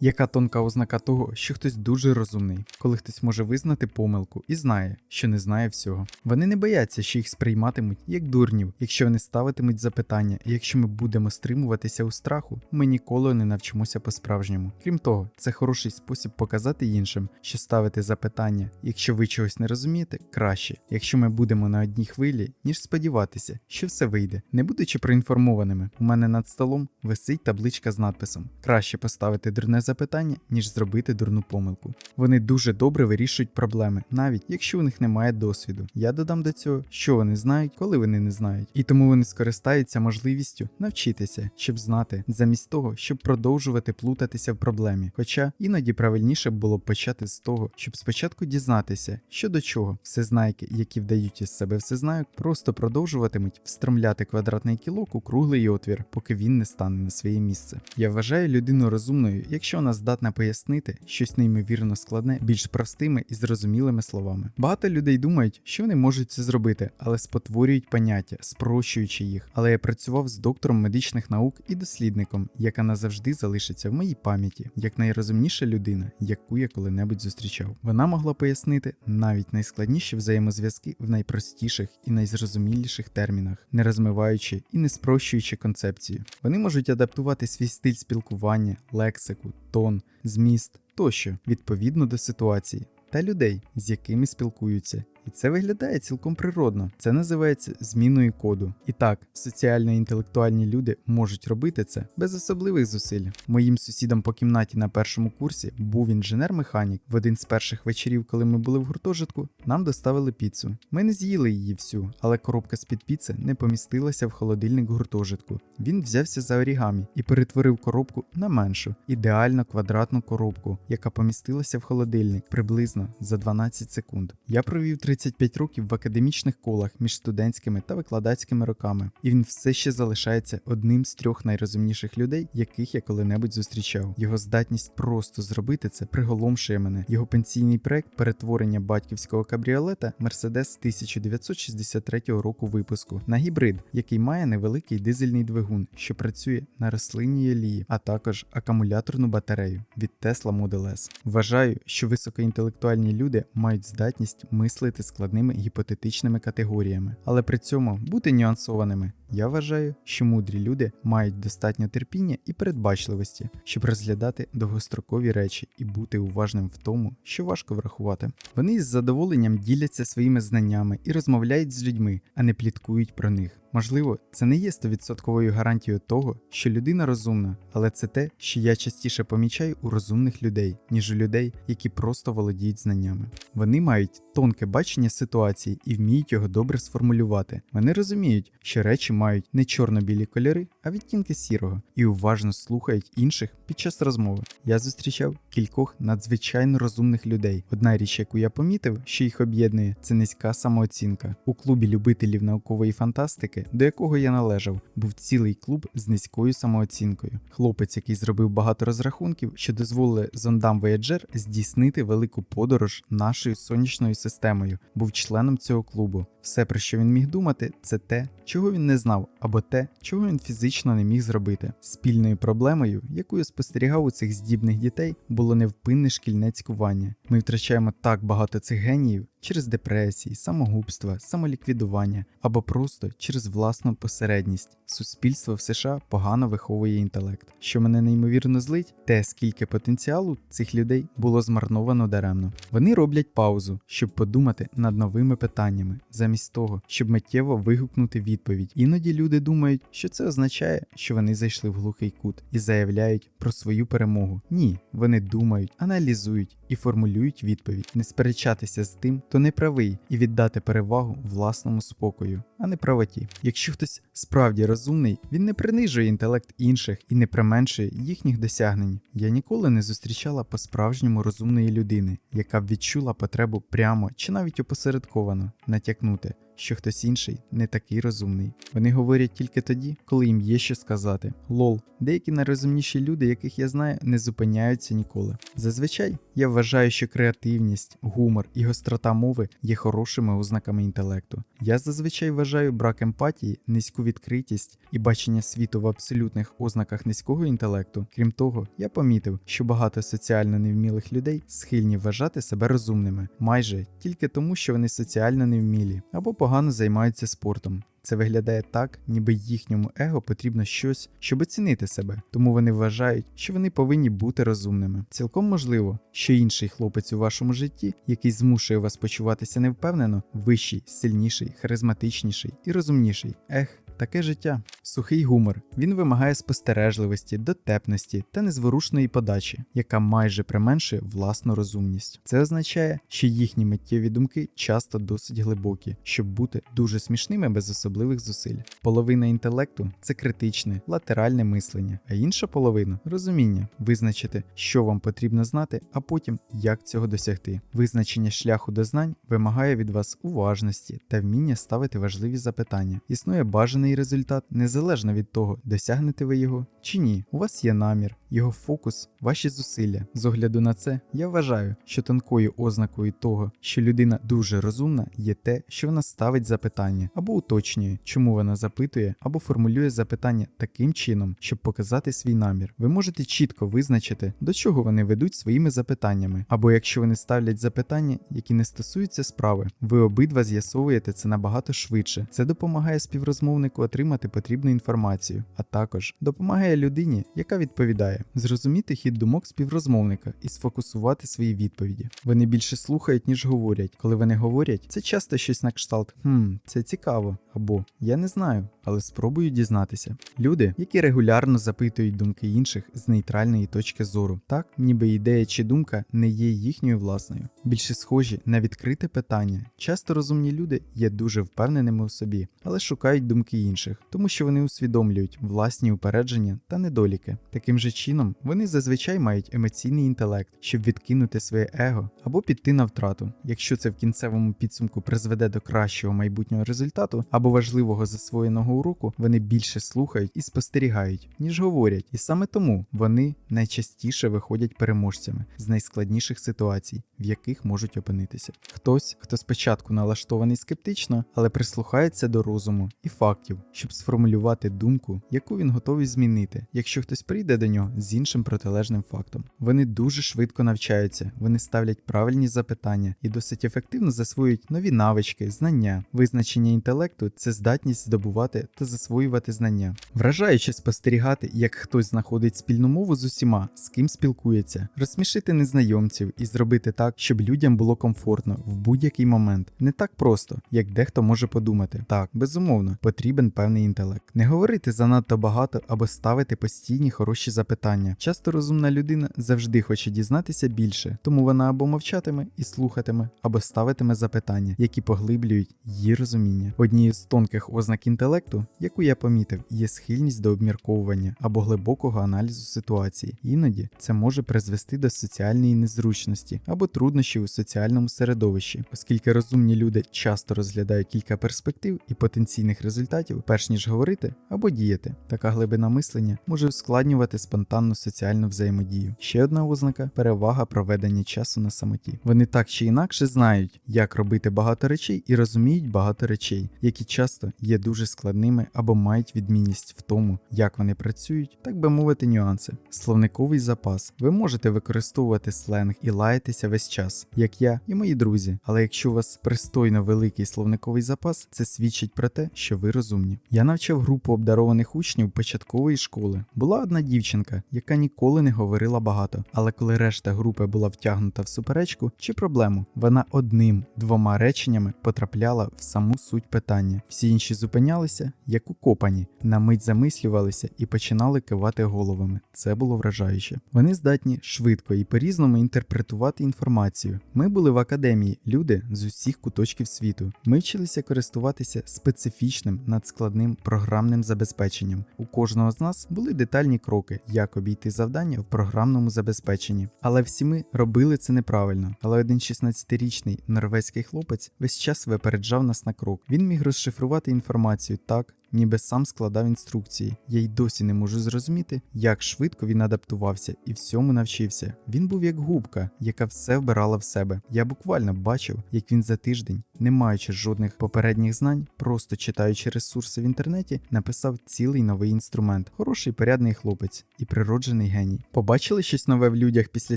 Яка тонка ознака того, що хтось дуже розумний, коли хтось може визнати помилку і знає, що не знає всього. Вони не бояться, що їх сприйматимуть як дурнів, якщо вони ставитимуть запитання, і якщо ми будемо стримуватися у страху, ми ніколи не навчимося по-справжньому. Крім того, це хороший спосіб показати іншим, що ставити запитання, якщо ви чогось не розумієте, краще, якщо ми будемо на одній хвилі, ніж сподіватися, що все вийде. Не будучи проінформованими, у мене над столом висить табличка з надписом: краще поставити дурне запитання, ніж зробити дурну помилку. Вони дуже добре вирішують проблеми, навіть якщо у них немає досвіду. Я додам до цього, що вони знають, коли вони не знають, і тому вони скористаються можливістю навчитися, щоб знати, замість того, щоб продовжувати плутатися в проблемі. Хоча іноді правильніше було б почати з того, щоб спочатку дізнатися, що до чого всезнайки, які вдають із себе всезнайок, просто продовжуватимуть встромляти квадратний кілок у круглий отвір, поки він не стане на своє місце. Я вважаю людину розумною, якщо вона здатна пояснити щось неймовірно складне більш простими і зрозумілими словами. Багато людей думають, що вони можуть це зробити, але спотворюють поняття, спрощуючи їх. Але я працював з доктором медичних наук і дослідником, яка назавжди залишиться в моїй пам'яті, як найрозумніша людина, яку я коли-небудь зустрічав. Вона могла пояснити навіть найскладніші взаємозв'язки в найпростіших і найзрозуміліших термінах, не розмиваючи і не спрощуючи концепцію. Вони можуть адаптувати свій стиль спілкування, лексику, тон, зміст тощо відповідно до ситуації та людей, з якими спілкуються. І це виглядає цілком природно. Це називається зміною коду. І так, соціально-інтелектуальні люди можуть робити це без особливих зусиль. Моїм сусідом по кімнаті на першому курсі був інженер-механік. В один з перших вечорів, коли ми були в гуртожитку, нам доставили піцу. Ми не з'їли її всю, але коробка з-під піци не помістилася в холодильник гуртожитку. Він взявся за орігамі і перетворив коробку на меншу, ідеально квадратну коробку, яка помістилася в холодильник приблизно за 12 секунд. Я провів 35 років в академічних колах між студентськими та викладацькими роками, і він все ще залишається одним з трьох найрозумніших людей, яких я коли-небудь зустрічав. Його здатність просто зробити це приголомшує мене. Його пенсійний проект перетворення батьківського кабріолета Mercedes 1963 року випуску на гібрид, який має невеликий дизельний двигун, що працює на рослинній олії, а також акумуляторну батарею від Tesla Model S. Вважаю, що високоінтелектуальні люди мають здатність мислити складними гіпотетичними категоріями, але при цьому бути нюансованими. Я вважаю, що мудрі люди мають достатньо терпіння і передбачливості, щоб розглядати довгострокові речі і бути уважним в тому, що важко врахувати. Вони із задоволенням діляться своїми знаннями і розмовляють з людьми, а не пліткують про них. Можливо, це не є 100% гарантією того, що людина розумна, але це те, що я частіше помічаю у розумних людей, ніж у людей, які просто володіють знаннями. Вони мають тонке бачення ситуації і вміють його добре сформулювати. Вони розуміють, що речі мають не чорно-білі кольори, а відтінки сірого, і уважно слухають інших під час розмови. Я зустрічав кількох надзвичайно розумних людей. Одна річ, яку я помітив, що їх об'єднує, це низька самооцінка. У клубі любителів наукової фантастики, до якого я належав, був цілий клуб з низькою самооцінкою. Хлопець, який зробив багато розрахунків, що дозволили зондам Voyager здійснити велику подорож нашою сонячною системою, був членом цього клубу. Все, про що він міг думати, це те, чого він не знав, або те, чого він фізично не міг зробити. Спільною проблемою, яку я спостерігав у цих здібних дітей, було невпинне шкільне цькування. Ми втрачаємо так багато цих геніїв через депресії, самогубства, самоліквідування або просто через власну посередність. Суспільство в США погано виховує інтелект. Що мене неймовірно злить, те, скільки потенціалу цих людей було змарновано даремно. Вони роблять паузу, щоб подумати над новими питаннями, замість того, щоб миттєво вигукнути відповідь. Іноді люди думають, що це означає, що вони зайшли в глухий кут і заявляють про свою перемогу. Ні, вони думають, аналізують і формулюють відповідь, не сперечатися з тим, хто не правий, і віддати перевагу власному спокою, а не правоті. Якщо хтось справді розумний, він не принижує інтелект інших і не применшує їхніх досягнень. Я ніколи не зустрічала по-справжньому розумної людини, яка б відчула потребу прямо чи навіть опосередковано натякнути. Що хтось інший не такий розумний. Вони говорять тільки тоді, коли їм є що сказати. Лол, деякі найрозумніші люди, яких я знаю, не зупиняються ніколи. Зазвичай я вважаю, що креативність, гумор і гострота мови є хорошими ознаками інтелекту. Я зазвичай вважаю брак емпатії, низьку відкритість і бачення світу в абсолютних ознаках низького інтелекту. Крім того, я помітив, що багато соціально невмілих людей схильні вважати себе розумними, майже тільки тому, що вони соціально невмілі або погано займаються спортом. Це виглядає так, ніби їхньому его потрібно щось, щоб оцінити себе, тому вони вважають, що вони повинні бути розумними. Цілком можливо, що інший хлопець у вашому житті, який змушує вас почуватися невпевнено, вищий, сильніший, харизматичніший і розумніший. Ех. Таке життя. Сухий гумор. Він вимагає спостережливості, дотепності та незворушної подачі, яка майже применшує власну розумність. Це означає, що їхні миттєві думки часто досить глибокі, щоб бути дуже смішними без особливих зусиль. Половина інтелекту це критичне, латеральне мислення, а інша половина розуміння, визначити, що вам потрібно знати, а потім як цього досягти. Визначення шляху до знань вимагає від вас уважності та вміння ставити важливі запитання. Існує бажаний результат незалежно від того, досягнете ви його чи ні. У вас є намір, його фокус, ваші зусилля. З огляду на це, я вважаю, що тонкою ознакою того, що людина дуже розумна, є те, що вона ставить запитання або уточнює, чому вона запитує, або формулює запитання таким чином, щоб показати свій намір. Ви можете чітко визначити, до чого вони ведуть своїми запитаннями, або якщо вони ставлять запитання, які не стосуються справи, ви обидва з'ясовуєте це набагато швидше. Це допомагає співрозмовнику отримати потрібну інформацію, а також допомагає людині, яка відповідає, зрозуміти хід думок співрозмовника і сфокусувати свої відповіді. Вони більше слухають, ніж говорять. Коли вони говорять, це часто щось на кшталт хм, це цікаво, або я не знаю, але спробую дізнатися. Люди, які регулярно запитують думки інших з нейтральної точки зору, так ніби ідея чи думка не є їхньою власною. Більше схожі на відкрите питання. Часто розумні люди є дуже впевненими у собі, але шукають думки інших, тому що вони усвідомлюють власні упередження та недоліки. Таким же чином, вони зазвичай мають емоційний інтелект, щоб відкинути своє его або піти на втрату. Якщо це в кінцевому підсумку призведе до кращого майбутнього результату або важливого засвоєного уроку, вони більше слухають і спостерігають, ніж говорять. І саме тому вони найчастіше виходять переможцями з найскладніших ситуацій, в яких можуть опинитися. Хтось, хто спочатку налаштований скептично, але прислухається до розуму і фактів, щоб сформулювати думку, яку він готовий змінити, якщо хтось прийде до нього з іншим протилежним фактом. Вони дуже швидко навчаються, вони ставлять правильні запитання і досить ефективно засвоюють нові навички, знання. Визначення інтелекту це здатність здобувати та засвоювати знання. Вражаюче спостерігати, як хтось знаходить спільну мову з усіма, з ким спілкується, розсмішити незнайомців і зробити так, щоб людям було комфортно в будь-який момент. Не так просто, як дехто може подумати. Так, безумовно, потрібен певний інтелект. Не говорити занадто багато або ставити постійні хороші запитання. Часто розумна людина завжди хоче дізнатися більше, тому вона або мовчатиме і слухатиме, або ставитиме запитання, які поглиблюють її розуміння. Однією з тонких ознак інтелекту, яку я помітив, є схильність до обмірковування або глибокого аналізу ситуації. Іноді це може призвести до соціальної незручності або труднощів у соціальному середовищі, оскільки розумні люди часто розглядають кілька перспектив і потенційних результатів, перш ніж говорити або діяти. Така глибина мислення може ускладнювати спонтанну соціальну взаємодію. Ще одна ознака перевага проведення часу на самоті. Вони так чи інакше знають, як робити багато речей і розуміють багато речей, які часто є дуже складними або мають відмінність в тому, як вони працюють, так би мовити, нюанси. Словниковий запас. Ви можете використовувати сленг і лаятися весь час, як я і мої друзі. Але якщо у вас пристойно великий словниковий запас, це свідчить про те, що ви розумні. Я навчав групу обдарованих учнів початкової школи. Була одна дівчинка, яка ніколи не говорила багато, але коли решта групи була втягнута в суперечку чи проблему, вона одним-двома реченнями потрапляла в саму суть питання. Всі інші зупинялися, як укопані, на мить замислювалися і починали кивати головами. Це було вражаюче. Вони здатні швидко і по-різному інтерпретувати інформацію. Ми були в академії, люди з усіх куточків світу. Ми вчилися користуватися специфічним надскладним програмним забезпеченням. У кожного з нас були детальні кроки, як обійти завдання в програмному забезпеченні. Але всі ми робили це неправильно. Але один 16-річний норвезький хлопець весь час випереджав нас на крок. Він міг розшифрувати інформацію так, ніби сам складав інструкції. Я й досі не можу зрозуміти, як швидко він адаптувався і всьому навчився. Він був як губка, яка все вбирала в себе. Я буквально бачив, як він за тиждень, не маючи жодних попередніх знань, просто читаючи ресурси в інтернеті, написав цілий новий інструмент. Хороший порядний хлопець і природжений геній. Побачили щось нове в людях після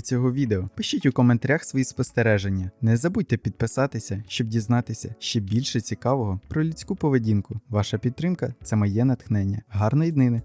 цього відео? Пишіть у коментарях свої спостереження. Не забудьте підписатися, щоб дізнатися ще більше цікавого про людську поведінку. Ваша підтримка це моє натхнення. Гарної днини!